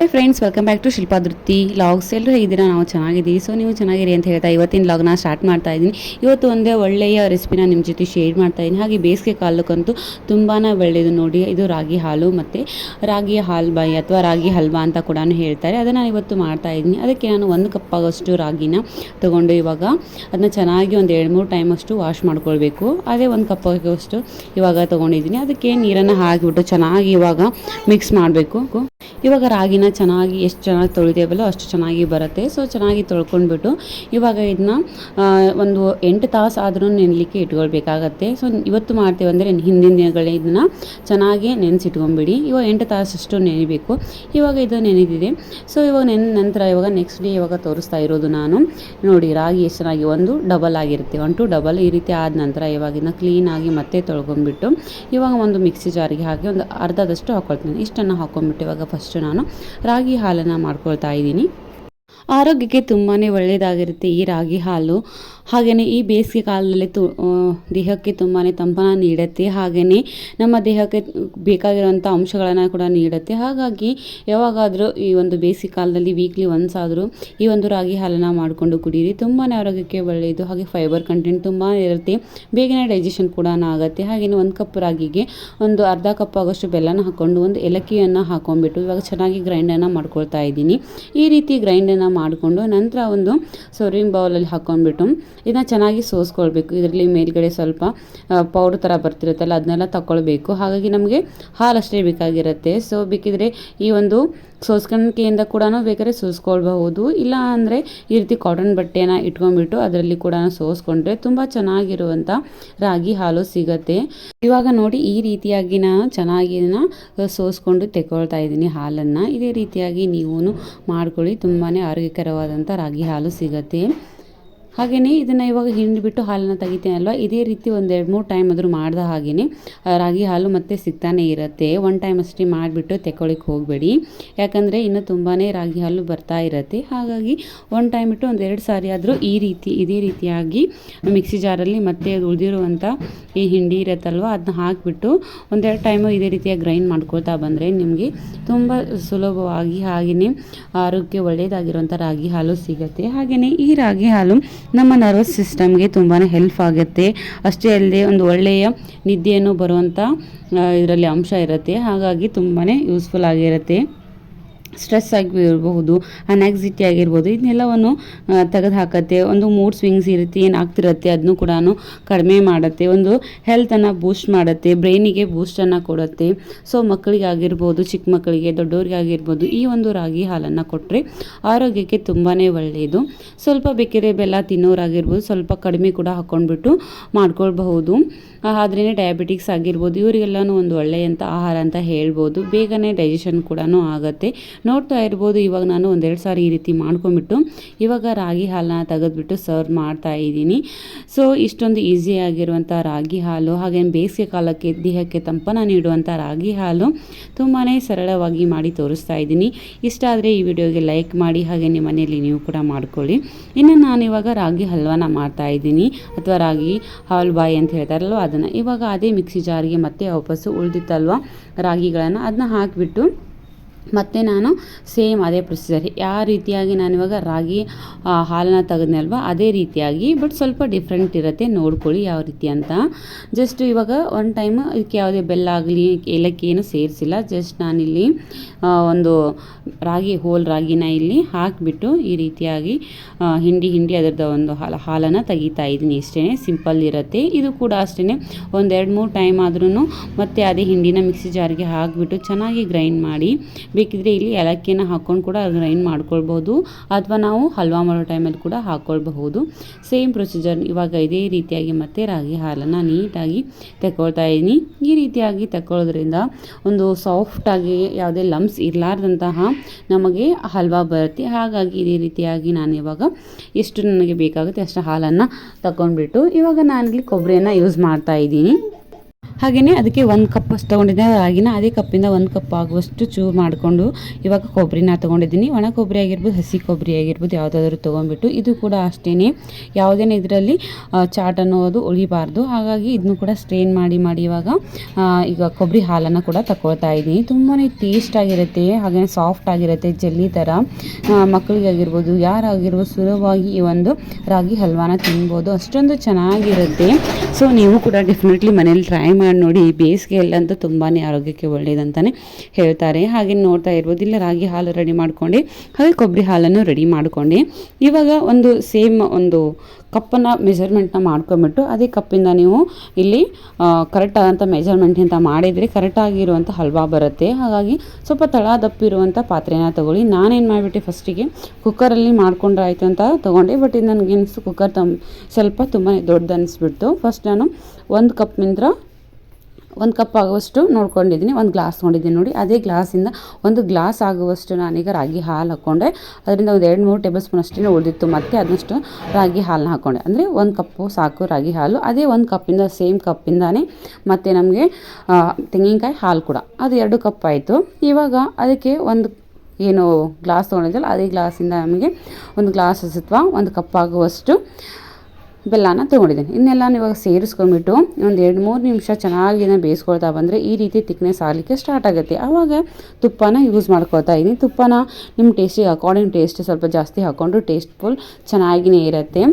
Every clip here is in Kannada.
Hi friends welcome back to Shilpadruthi logs ಎಲ್ಲರೂ ಇದ್ದೀರಾ ನಾವು ಚೆನ್ನಾಗಿದ್ದೀವಿ. ಸೊ ನೀವು ಚೆನ್ನಾಗಿರಿ ಅಂತ ಹೇಳ್ತಾ ಇವತ್ತಿನ ಲಾಗ್ನ ಸ್ಟಾರ್ಟ್ ಮಾಡ್ತಾ ಇದ್ದೀನಿ. ಇವತ್ತು ಒಂದೇ ಒಳ್ಳೆಯ ರೆಸಿಪಿನ ನಿಮ್ಮ ಜೊತೆ ಶೇರ್ ಮಾಡ್ತಾ ಇದ್ದೀನಿ. ಹಾಗೆ ಬೇಸಿಗೆ ಕಾಲಕ್ಕಂತೂ ತುಂಬಾ ಒಳ್ಳೆಯದು ನೋಡಿ. ಇದು ರಾಗಿ ಹಾಲು ಮತ್ತು ರಾಗಿ ಹಾಲು ಬಾಯಿ ಅಥವಾ ರಾಗಿ ಹಲ್ವಾ ಅಂತ ಕೂಡ ಹೇಳ್ತಾರೆ. ಅದನ್ನು ಇವತ್ತು ಮಾಡ್ತಾ ಇದ್ದೀನಿ. ಅದಕ್ಕೆ ನಾನು ಒಂದು ಕಪ್ ಆಗೋಷ್ಟು ರಾಗಿನ ತೊಗೊಂಡು ಇವಾಗ ಅದನ್ನ ಚೆನ್ನಾಗಿ ಒಂದು ಎರಡು ಮೂರು ಟೈಮ್ ಅಷ್ಟು ವಾಶ್ ಮಾಡ್ಕೊಳ್ಬೇಕು. ಅದೇ ಒಂದು ಕಪ್ ಆಗೋಷ್ಟು ಇವಾಗ ತೊಗೊಂಡಿದ್ದೀನಿ. ಅದಕ್ಕೆ ನೀರನ್ನು ಹಾಕಿಬಿಟ್ಟು ಚೆನ್ನಾಗಿ ಇವಾಗ ಮಿಕ್ಸ್ ಮಾಡಬೇಕು. ಇವಾಗ ರಾಗಿನ ಚೆನ್ನಾಗಿ ಎಷ್ಟು ಚೆನ್ನಾಗಿ ತೊಳಿದೇವಲ್ಲೋ ಅಷ್ಟು ಚೆನ್ನಾಗಿ ಬರುತ್ತೆ. ಸೊ ಚೆನ್ನಾಗಿ ತೊಳ್ಕೊಂಡ್ಬಿಟ್ಟು ಇವಾಗ ಇದನ್ನ ಒಂದು ಎಂಟು ತಾಸು ಆದರೂ ನೆನಲಿಕ್ಕೆ ಇಟ್ಕೊಳ್ಬೇಕಾಗತ್ತೆ. ಸೊ ಇವತ್ತು ಮಾಡ್ತೇವೆ ಅಂದರೆ ಹಿಂದಿನ ದಿನಗಳೇ ಇದನ್ನ ಚೆನ್ನಾಗಿ ನೆನೆಸಿಟ್ಕೊಂಬಿಡಿ ಇವಾಗ ಎಂಟು ತಾಸಷ್ಟು ನೆನಿಬೇಕು. ಇವಾಗ ಇದು ನೆನೆದಿದೆ. ಸೊ ಇವಾಗ ನೆನ, ನಂತರ ಇವಾಗ ನೆಕ್ಸ್ಟ್ ಡೇ ಇವಾಗ ತೋರಿಸ್ತಾ ಇರೋದು ನಾನು. ನೋಡಿ, ರಾಗಿ ಎಷ್ಟು ಚೆನ್ನಾಗಿ ಒಂದು ಡಬಲ್ ಆಗಿರುತ್ತೆ. ಒನ್ ಟು ಡಬಲ್ ಈ ರೀತಿ ಆದ ನಂತರ ಇವಾಗ ಇದನ್ನ ಕ್ಲೀನಾಗಿ ಮತ್ತೆ ತೊಳ್ಕೊಂಡ್ಬಿಟ್ಟು ಇವಾಗ ಒಂದು ಮಿಕ್ಸಿ ಜಾರಿಗೆ ಹಾಕಿ ಒಂದು ಅರ್ಧದಷ್ಟು ಹಾಕ್ಕೊಳ್ತೀನಿ ಇಷ್ಟನ್ನು ಹಾಕೊಂಡ್ಬಿಟ್ಟು ಇವಾಗ ಫಸ್ಟು ನಾನು ರಾಗಿ ಹಾಲನ್ನು ಮಾಡ್ಕೊಳ್ತಾ ಇದ್ದೀನಿ. ಆರೋಗ್ಯಕ್ಕೆ ತುಂಬಾ ಒಳ್ಳೆಯದಾಗಿರುತ್ತೆ ಈ ರಾಗಿ ಹಾಲು. ಹಾಗೆಯೇ ಈ ಬೇಸಿಗೆ ಕಾಲದಲ್ಲಿ ತು ದೇಹಕ್ಕೆ ತುಂಬಾ ತಂಪನ ನೀಡುತ್ತೆ. ಹಾಗೆಯೇ ನಮ್ಮ ದೇಹಕ್ಕೆ ಬೇಕಾಗಿರುವಂಥ ಅಂಶಗಳನ್ನು ಕೂಡ ನೀಡುತ್ತೆ. ಹಾಗಾಗಿ ಯಾವಾಗಾದರೂ ಈ ಒಂದು ಬೇಸಿಗೆ ಕಾಲದಲ್ಲಿ ವೀಕ್ಲಿ ಒನ್ಸ್ ಆದರೂ ಈ ಒಂದು ರಾಗಿ ಹಾಲನ್ನು ಮಾಡಿಕೊಂಡು ಕುಡೀರಿ. ತುಂಬಾ ಆರೋಗ್ಯಕ್ಕೆ ಒಳ್ಳೆಯದು. ಹಾಗೆ ಫೈಬರ್ ಕಂಟೆಂಟ್ ತುಂಬಾ ಇರುತ್ತೆ. ಬೇಗನೆ ಡೈಜೆಷನ್ ಕೂಡ ಆಗುತ್ತೆ. ಹಾಗೆಯೇ ಒಂದು ಕಪ್ ರಾಗಿಗೆ ಒಂದು ಅರ್ಧ ಕಪ್ ಆಗೋಷ್ಟು ಬೆಲ್ಲನ ಹಾಕ್ಕೊಂಡು ಒಂದು ಏಲಕ್ಕಿಯನ್ನು ಹಾಕೊಂಡ್ಬಿಟ್ಟು ಇವಾಗ ಚೆನ್ನಾಗಿ ಗ್ರೈಂಡನ್ನು ಮಾಡ್ಕೊಳ್ತಾ ಇದ್ದೀನಿ. ಈ ರೀತಿ ಗ್ರೈಂಡನ್ನು ಮಾಡಿಕೊಂಡು ನಂತರ ಒಂದು ಸರ್ವಿಂಗ್ ಬೌಲಲ್ಲಿ ಹಾಕ್ಕೊಂಡ್ಬಿಟ್ಟು ಇದನ್ನ ಚೆನ್ನಾಗಿ ಸೋಸ್ಕೊಳ್ಬೇಕು. ಇದರಲ್ಲಿ ಮೇಲ್ಗಡೆ ಸ್ವಲ್ಪ ಪೌಡ್ರ್ ಥರ ಬರ್ತಿರುತ್ತಲ್ಲ, ಅದನ್ನೆಲ್ಲ ತಗೊಳ್ಬೇಕು ಹಾಗಾಗಿ ನಮಗೆ ಹಾಲಷ್ಟೇ ಬೇಕಾಗಿರುತ್ತೆ. ಸೊ ಬೇಕಿದ್ರೆ ಈ ಒಂದು ಸೋಸ್ಕಣಿಕೆಯಿಂದ ಕೂಡ ಬೇಕಾದ್ರೆ ಸೋಸ್ಕೊಳ್ಬಹುದು. ಇಲ್ಲ ಅಂದರೆ ಈ ರೀತಿ ಕಾಟನ್ ಬಟ್ಟೆನ ಇಟ್ಕೊಂಡ್ಬಿಟ್ಟು ಅದರಲ್ಲಿ ಕೂಡ ಸೋಸ್ಕೊಂಡ್ರೆ ತುಂಬ ಚೆನ್ನಾಗಿರುವಂಥ ರಾಗಿ ಹಾಲು ಸಿಗತ್ತೆ. ಇವಾಗ ನೋಡಿ ಈ ರೀತಿಯಾಗಿ ನಾನು ಚೆನ್ನಾಗಿ ಸೋಸ್ಕೊಂಡು ತೆಗೊಳ್ತಾ ಇದ್ದೀನಿ ಹಾಲನ್ನು. ಇದೇ ರೀತಿಯಾಗಿ ನೀವು ಮಾಡ್ಕೊಳ್ಳಿ. ತುಂಬಾ ಆರೋಗ್ಯಕರವಾದಂಥ ರಾಗಿ ಹಾಲು ಸಿಗತ್ತೆ. ಹಾಗೆಯೇ ಇದನ್ನು ಇವಾಗ ಹಿಂಡಿಬಿಟ್ಟು ಹಾಲನ್ನು ತೆಗಿತೀನಲ್ವ? ಇದೇ ರೀತಿ ಒಂದು ಎರಡು ಮೂರು ಟೈಮ್ ಆದರೂ ಮಾಡಿದ ಹಾಗೆಯೇ ರಾಗಿ ಹಾಲು ಮತ್ತೆ ಸಿಗ್ತಾನೆ ಇರುತ್ತೆ. ಒನ್ ಟೈಮ್ ಅಷ್ಟೇ ಮಾಡಿಬಿಟ್ಟು ತೆಕ್ಕೊಳ್ಳಿಕ್ಕೆ ಹೋಗಬೇಡಿ. ಯಾಕಂದರೆ ಇನ್ನೂ ತುಂಬಾ ರಾಗಿ ಹಾಲು ಬರ್ತಾ ಇರುತ್ತೆ. ಹಾಗಾಗಿ ಒನ್ ಟೈಮ್ ಬಿಟ್ಟು ಒಂದು ಎರಡು ಸಾರಿ ಆದರೂ ಈ ರೀತಿ, ಇದೇ ರೀತಿಯಾಗಿ ಮಿಕ್ಸಿ ಜಾರಲ್ಲಿ ಮತ್ತೆ ಉಳಿದಿರುವಂಥ ಈ ಹಿಂಡಿ ಇರುತ್ತಲ್ವ ಅದನ್ನ ಹಾಕಿಬಿಟ್ಟು ಒಂದೆರಡು ಟೈಮು ಇದೇ ರೀತಿಯಾಗಿ ಗ್ರೈಂಡ್ ಮಾಡ್ಕೊಳ್ತಾ ಬಂದರೆ ನಿಮಗೆ ತುಂಬ ಸುಲಭವಾಗಿ ಹಾಗೆಯೇ ಆರೋಗ್ಯ ಒಳ್ಳೆಯದಾಗಿರುವಂಥ ರಾಗಿ ಹಾಲು ಸಿಗುತ್ತೆ. ಹಾಗೆಯೇ ಈ ರಾಗಿ ಹಾಲು ನಮ್ಮ ನರ್ವಸ್ ಸಿಸ್ಟಮ್ಗೆ ತುಂಬಾ ಹೆಲ್ಪ್ ಆಗುತ್ತೆ. ಅಷ್ಟೇ ಅಲ್ಲದೆ ಒಂದು ಒಳ್ಳೆಯ ನಿದ್ದೆಯನ್ನು ಬರುವಂಥ ಇದರಲ್ಲಿ ಅಂಶ ಇರುತ್ತೆ. ಹಾಗಾಗಿ ತುಂಬಾ ಯೂಸ್ಫುಲ್ ಆಗಿರುತ್ತೆ. ಸ್ಟ್ರೆಸ್ ಆಗಿರಬಹುದು ಅನ್ಯಾಕ್ಸಿಟಿ ಆಗಿರ್ಬೋದು, ಇದನ್ನೆಲ್ಲವನ್ನು ತೆಗೆದು ಹಾಕತ್ತೆ ಒಂದು ಮೂಡ್ ಸ್ವಿಂಗ್ಸ್ ಇರುತ್ತೆ ರೀತಿ ಏನು ಆಗ್ತಿರುತ್ತೆ ಅದನ್ನು ಕೂಡ ಕಡಿಮೆ ಮಾಡುತ್ತೆ. ಒಂದು ಹೆಲ್ತನ್ನು ಬೂಸ್ಟ್ ಮಾಡುತ್ತೆ ಬ್ರೈನಿಗೆ ಬೂಸ್ಟನ್ನು ಕೊಡುತ್ತೆ. ಸೊ ಮಕ್ಕಳಿಗೆ ಆಗಿರ್ಬೋದು ಚಿಕ್ಕ ಮಕ್ಕಳಿಗೆ ದೊಡ್ಡವರಿಗೆ ಆಗಿರ್ಬೋದು ಈ ಒಂದು ರಾಗಿ ಹಾಲನ್ನು ಕೊಟ್ಟರೆ ಆರೋಗ್ಯಕ್ಕೆ ತುಂಬಾ ಒಳ್ಳೆಯದು ಸ್ವಲ್ಪ ಬೇಕಿದ್ರೆ ಬೆಲ್ಲ ತಿನ್ನೋರಾಗಿರ್ಬೋದು, ಸ್ವಲ್ಪ ಕಡಿಮೆ ಕೂಡ ಹಾಕ್ಕೊಂಡ್ಬಿಟ್ಟು ಮಾಡ್ಕೊಳ್ಬಹುದು. ಆದ್ರೇ ಡಯಾಬಿಟಿಕ್ಸ್ ಆಗಿರ್ಬೋದು, ಇವರಿಗೆಲ್ಲನೂ ಒಂದು ಒಳ್ಳೆಯಂಥ ಆಹಾರ ಅಂತ ಹೇಳ್ಬೋದು. ಬೇಗನೆ ಡೈಜೆಷನ್ ಕೂಡ ಆಗುತ್ತೆ. ನೋಡ್ತಾ ಇರ್ಬೋದು, ಇವಾಗ ನಾನು ಒಂದೆರಡು ಸಾರಿ ಈ ರೀತಿ ಮಾಡ್ಕೊಂಬಿಟ್ಟು ಇವಾಗ ರಾಗಿ ಹಾಲನ್ನ ತೆಗೆದ್ಬಿಟ್ಟು ಸರ್ವ್ ಮಾಡ್ತಾ ಇದ್ದೀನಿ. ಸೊ ಇಷ್ಟೊಂದು ಈಸಿಯಾಗಿರುವಂಥ ರಾಗಿ ಹಾಲು, ಹಾಗೇನು ಬೇಸಿಗೆ ಕಾಲಕ್ಕೆ, ದೇಹಕ್ಕೆ ತಂಪನ ನೀಡುವಂಥ ರಾಗಿ ಹಾಲು ತುಂಬಾ ಸರಳವಾಗಿ ಮಾಡಿ ತೋರಿಸ್ತಾ ಇದ್ದೀನಿ. ಇಷ್ಟ ಆದರೆ ಈ ವಿಡಿಯೋಗೆ ಲೈಕ್ ಮಾಡಿ, ಹಾಗೆ ನಿಮ್ಮ ಮನೆಯಲ್ಲಿ ನೀವು ಕೂಡ ಮಾಡ್ಕೊಳ್ಳಿ. ಇನ್ನು ನಾನು ಇವಾಗ ರಾಗಿ ಹಲ್ವಾನ ಮಾಡ್ತಾ ಇದ್ದೀನಿ. ಅಥವಾ ರಾಗಿ ಹಾಲು ಬಾಯಿ ಅಂತ ಹೇಳ್ತಾರಲ್ವ, ಅದನ್ನು. ಇವಾಗ ಅದೇ ಮಿಕ್ಸಿ ಜಾರಿಗೆ ಮತ್ತೆ ವಾಪಸ್ಸು ಉಳಿದಿತ್ತಲ್ವ, ರಾಗಿಗಳನ್ನು, ಅದನ್ನ ಹಾಕಿಬಿಟ್ಟು ಮತ್ತು ನಾನು ಸೇಮ್ ಅದೇ ಪ್ರೊಸೀಜರ್ ಯಾವ ರೀತಿಯಾಗಿ ನಾನು ಇವಾಗ ರಾಗಿ ಹಾಲನ್ನು ತೆಗೆದ್ನಲ್ವ ಅದೇ ರೀತಿಯಾಗಿ ಬಟ್ ಸ್ವಲ್ಪ ಡಿಫ್ರೆಂಟ್ ಇರುತ್ತೆ, ನೋಡ್ಕೊಳ್ಳಿ ಯಾವ ರೀತಿ ಅಂತ. ಜಸ್ಟ್ ಇವಾಗ ಒನ್ ಟೈಮ್ ಇದಕ್ಕೆ ಯಾವುದೇ ಬೆಲ್ಲ ಆಗಲಿ, ಏಲಕ್ಕಿ ಏನು ಸೇರಿಸಿಲ್ಲ. ಜಸ್ಟ್ ನಾನಿಲ್ಲಿ ಒಂದು ರಾಗಿ ಹೋಲ್ ರಾಗಿನ ಇಲ್ಲಿ ಹಾಕಿಬಿಟ್ಟು ಈ ರೀತಿಯಾಗಿ ಹಿಂಡಿ ಹಿಂಡಿ ಅದರದ ಒಂದು ಹಾಲು, ಹಾಲನ್ನು ತೆಗಿತಾ ಇದ್ದೀನಿ ಇಷ್ಟೇ ಸಿಂಪಲ್ ಇರುತ್ತೆ. ಇದು ಕೂಡ ಅಷ್ಟೇ ಒಂದೆರಡು ಮೂರು ಟೈಮ್ ಆದ್ರೂ ಮತ್ತೆ ಅದೇ ಹಿಂಡಿನ ಮಿಕ್ಸಿ ಜಾರಿಗೆ ಹಾಕಿಬಿಟ್ಟು ಚೆನ್ನಾಗಿ ಗ್ರೈಂಡ್ ಮಾಡಿ ಬೇಕಿದ್ರೆ ಇಲ್ಲಿ ಏಲಕ್ಕಿನ ಹಾಕ್ಕೊಂಡು ಕೂಡ ಗ್ರೈಂಡ್ ಮಾಡ್ಕೊಳ್ಬೋದು ಅಥವಾ ನಾವು ಹಲ್ವಾ ಮಾಡೋ ಟೈಮಲ್ಲಿ ಕೂಡ ಹಾಕ್ಕೊಳ್ಬಹುದು ಸೇಮ್ ಪ್ರೊಸೀಜರ್ ಇವಾಗ ಇದೇ ರೀತಿಯಾಗಿ ಮತ್ತೆ ರಾಗಿ ಹಾಲನ್ನು ನೀಟಾಗಿ ತಗೊಳ್ತಾ ಇದ್ದೀನಿ ಈ ರೀತಿಯಾಗಿ ತಗೊಳ್ಳೋದ್ರಿಂದ ಒಂದು ಸಾಫ್ಟಾಗಿ ಯಾವುದೇ ಲಮ್ಸ್ ಇರಲಾರ್ದಂತಹ ನಮಗೆ ಹಲ್ವಾ ಬರುತ್ತೆ. ಹಾಗಾಗಿ ಇದೇ ರೀತಿಯಾಗಿ ನಾನು ಇವಾಗ ಎಷ್ಟು ನನಗೆ ಬೇಕಾಗುತ್ತೆ ಅಷ್ಟು ಹಾಲನ್ನು ತಗೊಂಡ್ಬಿಟ್ಟು ಇವಾಗ ನಾನಿಲ್ಲಿ ಕೊಬ್ಬರಿಯನ್ನು ಯೂಸ್ ಮಾಡ್ತಾ ಇದ್ದೀನಿ ಹಾಗೆಯೇ ಅದಕ್ಕೆ ಒಂದು ಕಪ್ ಅಷ್ಟು ತೊಗೊಂಡಿದ್ದೆ. ರಾಗಿನ ಅದೇ ಕಪ್ಪಿಂದ ಒಂದು ಕಪ್ ಆಗುವಷ್ಟು ಚೂರು ಮಾಡಿಕೊಂಡು ಇವಾಗ ಕೊಬ್ಬರಿನ ತೊಗೊಂಡಿದ್ದೀನಿ. ಒಣ ಕೊಬ್ಬರಿ ಆಗಿರ್ಬೋದು, ಹಸಿ ಕೊಬ್ಬರಿ ಆಗಿರ್ಬೋದು, ಯಾವುದಾದ್ರೂ ತೊಗೊಂಡ್ಬಿಟ್ಟು ಇದು ಕೂಡ ಅಷ್ಟೇ ಯಾವುದೇ ಇದರಲ್ಲಿ ಚಾಟ್ ಅನ್ನೋದು ಉಳಿಬಾರ್ದು. ಹಾಗಾಗಿ ಇದನ್ನು ಕೂಡ ಸ್ಟ್ರೇನ್ ಮಾಡಿ ಮಾಡಿ ಇವಾಗ ಈಗ ಕೊಬ್ಬರಿ ಹಾಲನ್ನು ಕೂಡ ತಗೊಳ್ತಾ ಇದ್ದೀನಿ. ತುಂಬಾ ಟೇಸ್ಟ್ ಆಗಿರುತ್ತೆ ಹಾಗೆ ಸಾಫ್ಟ್ ಆಗಿರುತ್ತೆ ಜೆಲ್ಲಿ ಥರ ಮಕ್ಕಳಿಗೆ ಮಕ್ಕಳಿಗಾಗಿರ್ಬೋದು ಯಾರಾಗಿರ್ಬೋದು, ಸುಲಭವಾಗಿ ಈ ಒಂದು ರಾಗಿ ಹಲ್ವಾನ ತಿನ್ಬೋದು. ಅಷ್ಟೊಂದು ಚೆನ್ನಾಗಿರುತ್ತೆ. ಸೊ ನೀವು ಕೂಡ ಡೆಫಿನೆಟ್ಲಿ ಮನೇಲಿ ಟ್ರೈ ಮಾಡಿ ನೋಡಿ ಬೇಸಿಗೆಯಲ್ಲಂತೂ ತುಂಬಾ ಆರೋಗ್ಯಕ್ಕೆ ಒಳ್ಳೆಯದಂತಲೇ ಹೇಳ್ತಾರೆ. ಹಾಗೆ ನೋಡ್ತಾ ಇರ್ಬೋದು ಇಲ್ಲ ರಾಗಿ ಹಾಲು ರೆಡಿ ಮಾಡ್ಕೊಂಡು. ಹಾಗೆ ಕೊಬ್ಬರಿ ಹಾಲನ್ನು ರೆಡಿ ಮಾಡ್ಕೊಂಡು. ಇವಾಗ ಒಂದು ಸೇಮ್ ಒಂದು ಕಪ್ಪನ್ನು ಮೆಜರ್ಮೆಂಟ್ನ ಮಾಡ್ಕೊಂಬಿಟ್ಟು, ಅದೇ ಕಪ್ಪಿಂದ ನೀವು ಇಲ್ಲಿ ಕರೆಕ್ಟಾದಂಥ ಆದಂಥ ಮೆಜರ್ಮೆಂಟ್ ಅಂತ ಮಾಡಿದರೆ ಕರೆಕ್ಟಾಗಿರುವಂಥ ಹಲ್ವಾ ಬರುತ್ತೆ. ಹಾಗಾಗಿ ಸ್ವಲ್ಪ ತಳ ದಪ್ಪಿರುವಂಥ ಪಾತ್ರೆನ ತೊಗೊಳ್ಳಿ. ನಾನೇನು ಮಾಡಿಬಿಟ್ಟೆ ಫಸ್ಟಿಗೆ ಕುಕ್ಕರಲ್ಲಿ ಮಾಡ್ಕೊಂಡ್ರೆ ಆಯಿತು ಅಂತ ತೊಗೊಂಡೆ. ಬಟ್ ಇದು ನನಗೆ ಅನಿಸ್ತು ಕುಕ್ಕರ್ ತಮ್ ಸ್ವಲ್ಪ ತುಂಬಾ ದೊಡ್ಡದು ಅನಿಸ್ಬಿಡ್ತು ಫಸ್ಟ್ ನಾನು ಒಂದು ಕಪ್ಪಿಂದ ಒಂದು ಕಪ್ ಆಗುವಷ್ಟು ನೋಡ್ಕೊಂಡಿದ್ದೀನಿ, ಒಂದು ಗ್ಲಾಸ್ ತೊಗೊಂಡಿದ್ದೀನಿ ನೋಡಿ. ಅದೇ ಗ್ಲಾಸಿಂದ ಒಂದು ಗ್ಲಾಸ್ ಆಗುವಷ್ಟು ನಾನೀಗ ರಾಗಿ ಹಾಲು ಹಾಕ್ಕೊಂಡೆ. ಅದರಿಂದ ಒಂದು ಎರಡು ಮೂರು ಟೇಬಲ್ ಸ್ಪೂನ್ ಅಷ್ಟೇ ಉಳಿದಿತ್ತು ಮತ್ತು ಅದನ್ನಷ್ಟು ರಾಗಿ ಹಾಲನ್ನ ಹಾಕ್ಕೊಂಡೆ. ಅಂದರೆ ಒಂದು ಕಪ್ಪು ಸಾಕು ರಾಗಿ ಹಾಲು, ಅದೇ ಒಂದು ಕಪ್ಪಿಂದ, ಸೇಮ್ ಕಪ್ಪಿಂದಾನೇ ಮತ್ತು ನಮಗೆ ತೆಂಗಿನಕಾಯಿ ಹಾಲು ಕೂಡ. ಅದು ಎರಡು ಕಪ್ ಆಯಿತು. ಇವಾಗ ಅದಕ್ಕೆ ಒಂದು ಏನು ಗ್ಲಾಸ್ ತೊಗೊಂಡಿದ್ದಲ್ಲ, ಅದೇ ಗ್ಲಾಸಿಂದ ನಮಗೆ ಒಂದು ಗ್ಲಾಸ್ ಅಥವಾ ಒಂದು ಕಪ್ ಆಗುವಷ್ಟು ಬೆಲ್ಲನ ತೊಗೊಂಡಿದ್ದೀನಿ. ಇನ್ನೆಲ್ಲ ಇವಾಗ ಸೇರಿಸ್ಕೊಂಡ್ಬಿಟ್ಟು ಒಂದು ಎರಡು ಮೂರು ನಿಮಿಷ ಚೆನ್ನಾಗಿ ಬೇಯಿಸ್ಕೊಳ್ತಾ ಬಂದರೆ ಈ ರೀತಿ ತಿಕ್ನೆಸ್ ಆಗಲಿಕ್ಕೆ ಸ್ಟಾರ್ಟ್ ಆಗುತ್ತೆ. ಆವಾಗ ತುಪ್ಪನ ಯೂಸ್ ಮಾಡ್ಕೊಳ್ತಾ ಇದ್ದೀನಿ ತುಪ್ಪನ ನಿಮ್ಮ ಟೇಸ್ಟಿಗೆ ಅಕಾರ್ಡಿಂಗ್ ಟೇಸ್ಟ್ ಸ್ವಲ್ಪ ಜಾಸ್ತಿ ಹಾಕ್ಕೊಂಡು ಟೇಸ್ಟ್ಫುಲ್ ಚೆನ್ನಾಗಿಯೇ ಇರುತ್ತೆ.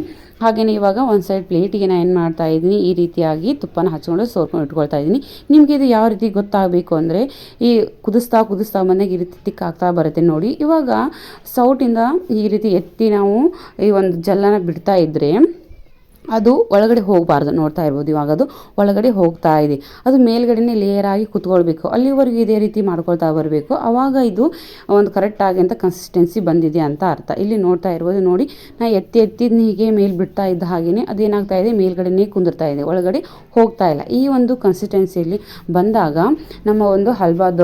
ಹಾಗೆಯೇ ಇವಾಗ ಒಂದು ಸೈಡ್ ಪ್ಲೇಟಿಗೆ ನಾನು ಏನು ಮಾಡ್ತಾ ಇದ್ದೀನಿ ಈ ರೀತಿಯಾಗಿ ತುಪ್ಪನ ಹಚ್ಕೊಂಡು ಸೋರ್ಕೊಂಡು ಇಟ್ಕೊಳ್ತಾ ಇದ್ದೀನಿ ನಿಮಗೆ ಇದು ಯಾವ ರೀತಿ ಗೊತ್ತಾಗಬೇಕು ಅಂದರೆ ಈ ಕುದಿಸ್ತಾ ಕುದಿಸ್ತಾ ಬಂದಾಗ ಈ ರೀತಿ ತಿಕ್ಕಾಗ್ತಾ ಬರುತ್ತೆ ನೋಡಿ. ಇವಾಗ ಸೌಟಿಂದ ಈ ರೀತಿ ಎತ್ತಿ ನಾವು ಈ ಒಂದು ಜಲ್ಲನ ಬಿಡ್ತಾ ಇದ್ದರೆ ಅದು ಒಳಗಡೆ ಹೋಗಬಾರ್ದು, ನೋಡ್ತಾ ಇರ್ಬೋದು. ಇವಾಗ ಅದು ಒಳಗಡೆ ಹೋಗ್ತಾ ಇದೆ. ಅದು ಮೇಲ್ಗಡೆನೇ ಲೇಯರ್ ಆಗಿ ಕುತ್ಕೊಳ್ಬೇಕು. ಅಲ್ಲಿವರೆಗೂ ಇದೇ ರೀತಿ ಮಾಡ್ಕೊಳ್ತಾ ಬರಬೇಕು. ಆವಾಗ ಇದು ಒಂದು ಕರೆಕ್ಟಾಗಿ ಅಂತ ಕನ್ಸಿಸ್ಟೆನ್ಸಿ ಬಂದಿದೆ ಅಂತ ಅರ್ಥ. ಇಲ್ಲಿ ನೋಡ್ತಾ ಇರ್ಬೋದು, ನೋಡಿ, ನಾ ಎತ್ತಿ ಎತ್ತಿ ಹೀಗೆ ಮೇಲ್ ಬಿಡ್ತಾ ಇದ್ದ ಹಾಗೆಯೇ ಅದೇನಾಗ್ತಾ ಇದೆ, ಮೇಲ್ಗಡೆನೇ ಕುಂದಿರ್ತಾ ಇದೆ. ಒಳಗಡೆ ಹೋಗ್ತಾ ಇಲ್ಲ. ಈ ಒಂದು ಕನ್ಸಿಸ್ಟೆನ್ಸಿಯಲ್ಲಿ ಬಂದಾಗ ನಮ್ಮ ಒಂದು ಹಲ್ವಾದ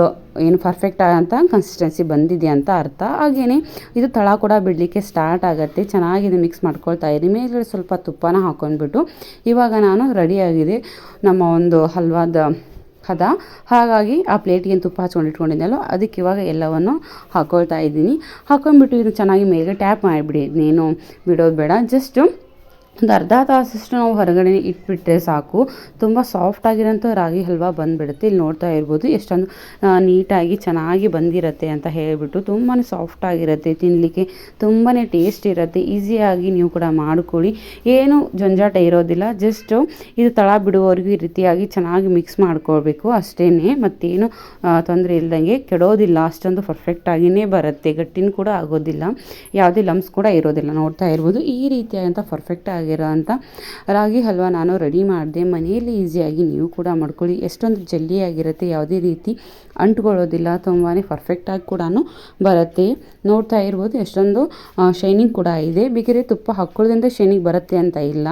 ಏನು ಪರ್ಫೆಕ್ಟ್ ಆದಂಥ ಕನ್ಸಿಸ್ಟೆನ್ಸಿ ಬಂದಿದೆ ಅಂತ ಅರ್ಥ. ಹಾಗೇ ಇದು ತಳ ಕೂಡ ಬಿಡಲಿಕ್ಕೆ ಸ್ಟಾರ್ಟ್ ಆಗುತ್ತೆ. ಚೆನ್ನಾಗಿದೆ ಮಿಕ್ಸ್ ಮಾಡ್ಕೊಳ್ತಾ ಇದ್ದೀನಿ ಮೇಲ್ಗಡೆ ಸ್ವಲ್ಪ ತುಪ್ಪನ ಹಾಕೊಂಡ್ಬಿಟ್ಟು ಇವಾಗ ನಾನು ರೆಡಿಯಾಗಿದೆ ನಮ್ಮ ಒಂದು ಹಲ್ವಾದ ಹದ. ಹಾಗಾಗಿ ಆ ಪ್ಲೇಟ್ಗೆ ತುಪ್ಪ ಹಚ್ಕೊಂಡು ಇಟ್ಕೊಂಡಿದ್ದಲ್ಲೋ ಅದಕ್ಕೆ ಇವಾಗ ಎಲ್ಲವನ್ನು ಹಾಕೊಳ್ತಾ ಇದ್ದೀನಿ. ಹಾಕೊಂಡ್ಬಿಟ್ಟು ಇದು ಚೆನ್ನಾಗಿ ಮೇಲ್ಗೆ ಟ್ಯಾಪ್ ಮಾಡಿಬಿಡಿ. ಇನ್ನೇನು ಬಿಡೋದು ಬೇಡ. ಜಸ್ಟು ಒಂದು ಅರ್ಧ ತಾಸಷ್ಟು ನಾವು ಹೊರಗಡೆ ಇಟ್ಬಿಟ್ರೆ ಸಾಕು. ತುಂಬ ಸಾಫ್ಟ್ ಆಗಿರೋಂಥ ರಾಗಿ ಹಲ್ವಾ ಬಂದುಬಿಡುತ್ತೆ. ಇಲ್ಲಿ ನೋಡ್ತಾ ಇರ್ಬೋದು ಎಷ್ಟೊಂದು ನೀಟಾಗಿ ಚೆನ್ನಾಗಿ ಬಂದಿರುತ್ತೆ ಅಂತ ಹೇಳಿಬಿಟ್ಟು ತುಂಬಾ ಸಾಫ್ಟ್ ಆಗಿರುತ್ತೆ. ತಿನ್ನಲಿಕ್ಕೆ ತುಂಬಾ ಟೇಸ್ಟ್ ಇರುತ್ತೆ. ಈಸಿಯಾಗಿ ನೀವು ಕೂಡ ಮಾಡ್ಕೊಳ್ಳಿ. ಏನು ಜಂಜಾಟ ಇರೋದಿಲ್ಲ. ಜಸ್ಟು ಇದು ತಳ ಬಿಡುವವರೆಗೂ ಈ ರೀತಿಯಾಗಿ ಚೆನ್ನಾಗಿ ಮಿಕ್ಸ್ ಮಾಡ್ಕೊಳ್ಬೇಕು. ಅಷ್ಟೇ ಮತ್ತೇನು ತೊಂದರೆ ಇಲ್ಲದಂಗೆ ಕೆಡೋದಿಲ್ಲ. ಅಷ್ಟೊಂದು ಪರ್ಫೆಕ್ಟಾಗಿಯೇ ಬರುತ್ತೆ. ಗಟ್ಟಿನೂ ಕೂಡ ಆಗೋದಿಲ್ಲ. ಯಾವುದೇ ಲಮ್ಸ್ ಕೂಡ ಇರೋದಿಲ್ಲ. ನೋಡ್ತಾ ಇರ್ಬೋದು. ಈ ರೀತಿಯಾದಂಥ ಪರ್ಫೆಕ್ಟ್ ಅಂಥ ರಾಗಿ ಹಲ್ವ ನಾನು ರೆಡಿ ಮಾಡಿದೆ. ಮನೆಯಲ್ಲಿ ಈಸಿಯಾಗಿ ನೀವು ಕೂಡ ಮಾಡ್ಕೊಳ್ಳಿ. ಎಷ್ಟೊಂದು ಜಲ್ಲಿಯಾಗಿರುತ್ತೆ ಯಾವುದೇ ರೀತಿ ಅಂಟ್ಕೊಳ್ಳೋದಿಲ್ಲ. ತುಂಬಾ ಪರ್ಫೆಕ್ಟಾಗಿ ಕೂಡ ಬರುತ್ತೆ. ನೋಡ್ತಾ ಇರ್ಬೋದು ಎಷ್ಟೊಂದು ಶೈನಿಂಗ್ ಕೂಡ ಇದೆ. ಬೇಕಿದ್ರೆ ತುಪ್ಪ ಹಾಕ್ಕೊಳ್ಳೋದ್ರಿಂದ ಶೈನಿಂಗ್ ಬರುತ್ತೆ ಅಂತ ಇಲ್ಲ.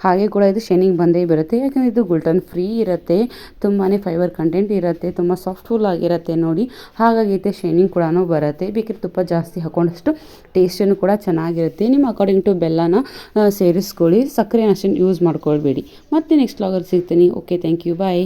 ಹಾಗೆ ಕೂಡ ಇದು ಶೈನಿಂಗ್ ಬಂದೇ ಬರುತ್ತೆ. ಯಾಕಂದರೆ ಇದು ಗುಲ್ಟನ್ ಫ್ರೀ ಇರುತ್ತೆ. ತುಂಬಾ ಫೈಬರ್ ಕಂಟೆಂಟ್ ಇರುತ್ತೆ. ತುಂಬ ಸಾಫ್ಟ್ಫುಲ್ ಆಗಿರುತ್ತೆ ನೋಡಿ. ಹಾಗಾಗಿ ಇದು ಶೈನಿಂಗ್ ಕೂಡ ಬರುತ್ತೆ. ಬೇಕಿದ್ರೆ ತುಪ್ಪ ಜಾಸ್ತಿ ಹಾಕೊಂಡಷ್ಟು ಟೇಸ್ಟನ್ನು ಕೂಡ ಚೆನ್ನಾಗಿರುತ್ತೆ. ನಿಮ್ಮ ಅಕಾರ್ಡಿಂಗ್ ಟು ಬೆಲ್ಲನ ಆ, ಸೇರಿಸ್ಕೊಳ್ಳಿ ಸಕ್ಕರೆ ಅಷ್ಟೇನು ಯೂಸ್ ಮಾಡ್ಕೊಳ್ಬೇಡಿ. ಮತ್ತೆ ನೆಕ್ಸ್ಟ್ ಲಾಗಲ್ಲಿ ಸಿಗ್ತೀನಿ. Okay thank you bye